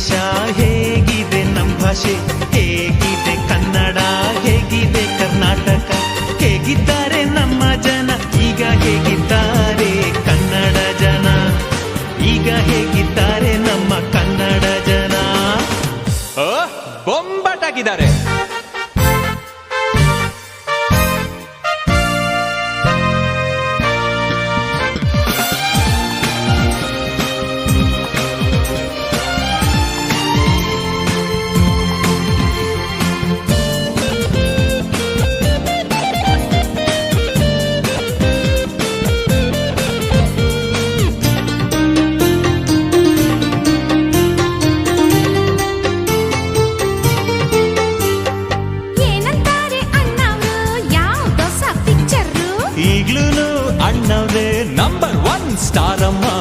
ದೇಶ ಹೇಗಿದೆ ನಮ್ಮ ಭಾಷೆ? ಹೇಗಿದೆ ಕನ್ನಡ? ಹೇಗಿದೆ ಕರ್ನಾಟಕ? ಹೇಗಿದ್ದಾರೆ ನಮ್ಮ ಜನ? ಈಗ ಹೇಗಿದ್ದಾರೆ ಕನ್ನಡ ಜನ? ಈಗ ಹೇಗಿದ್ದಾರೆ ನಮ್ಮ ಕನ್ನಡ ಜನ? ಬೊಂಬಾಟಾಗಿದ್ದಾರೆ. தானவே நம்பர் ஒன் ஸ்டாரம்மா